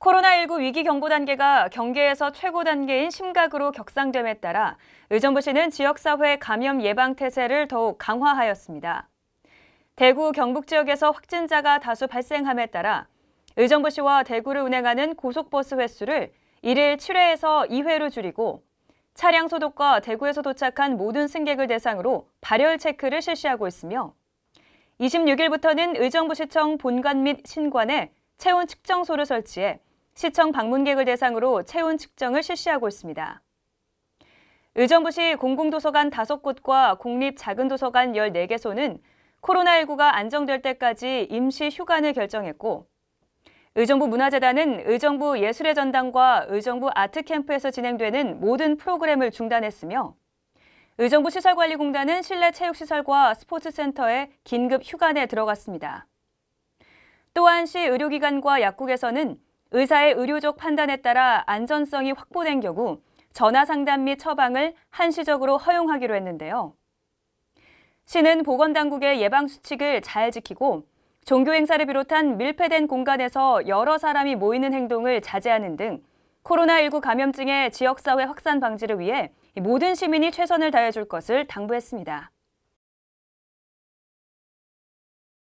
코로나19 위기 경보 단계가 경계에서 최고 단계인 심각으로 격상됨에 따라 의정부 시는 지역사회 감염 예방 태세를 더욱 강화하였습니다. 대구 경북 지역에서 확진자가 다수 발생함에 따라 의정부 시와 대구를 운행하는 고속버스 횟수를 1일 7회에서 2회로 줄이고 차량 소독과 대구에서 도착한 모든 승객을 대상으로 발열 체크를 실시하고 있으며 26일부터는 의정부시청 본관 및 신관에 체온 측정소를 설치해 시청 방문객을 대상으로 체온 측정을 실시하고 있습니다. 의정부시 공공도서관 5곳과 공립 작은 도서관 14개소는 코로나19가 안정될 때까지 임시 휴관을 결정했고 의정부 문화재단은 의정부 예술의 전당과 의정부 아트캠프에서 진행되는 모든 프로그램을 중단했으며 의정부 시설관리공단은 실내 체육시설과 스포츠센터에 긴급 휴관에 들어갔습니다. 또한 시 의료기관과 약국에서는 의사의 의료적 판단에 따라 안전성이 확보된 경우 전화 상담 및 처방을 한시적으로 허용하기로 했는데요. 시는 보건당국의 예방수칙을 잘 지키고 종교 행사를 비롯한 밀폐된 공간에서 여러 사람이 모이는 행동을 자제하는 등 코로나19 감염증의 지역사회 확산 방지를 위해 모든 시민이 최선을 다해줄 것을 당부했습니다.